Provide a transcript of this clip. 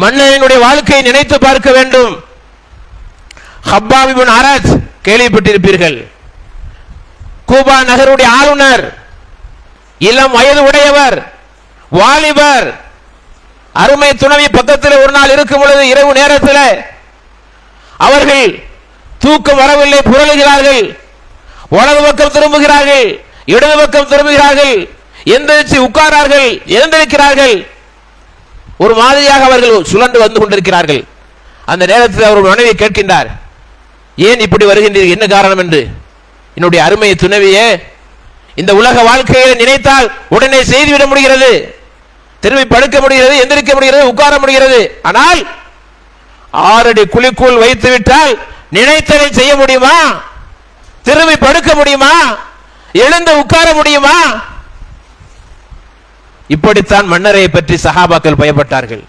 மன்னனுடைய வாழ்க்கையை நினைத்து பார்க்க வேண்டும். ஹப்பாபிபின் ஆராஜ் கேள்விப்பட்டிருப்பீர்கள். கூபா நகருடைய ஆளுநர் இளம் வயது உடையவர் வாலிபர் அருமை துணவி பக்கத்தில் ஒரு நாள் இருக்கும் பொழுது இரவு நேரத்தில் அவர்கள் தூக்கம் வரவில்லை புரளுகிறார்கள். வலது பக்கம் திரும்புகிறார்கள் இடது பக்கம் திரும்புகிறார்கள் எந்திரிச்சு உட்காரார்கள் எழுந்திருக்கிறார்கள். ஒரு மாதிரியாக அவர்கள் சுழன்று வந்து கொண்டிருக்கிறார்கள். அந்த நேரத்தில் அவர் மனைவி கேட்கின்றார். ஏன் இப்படி வருகின்றீர்கள் என்ன காரணம் என்று? என்னுடைய அருமை துணைவியே இந்த உலக வாழ்க்கையை நினைத்தால் உடனே செய்துவிட முடிகிறது. திரும்பி படுக்க முடிகிறது எந்திரிக்க முடிகிறது உட்கார முடிகிறது. ஆனால் ஆறடி குழிக்குள் வைத்து விட்டால் நினைத்ததை செய்ய முடியுமா? திரும்பி படுக்க முடியுமா? எழுந்து உட்கார முடியுமா? இப்படித்தான் மன்னரை பற்றி சஹாபாக்கள் பயப்பட்டார்கள்.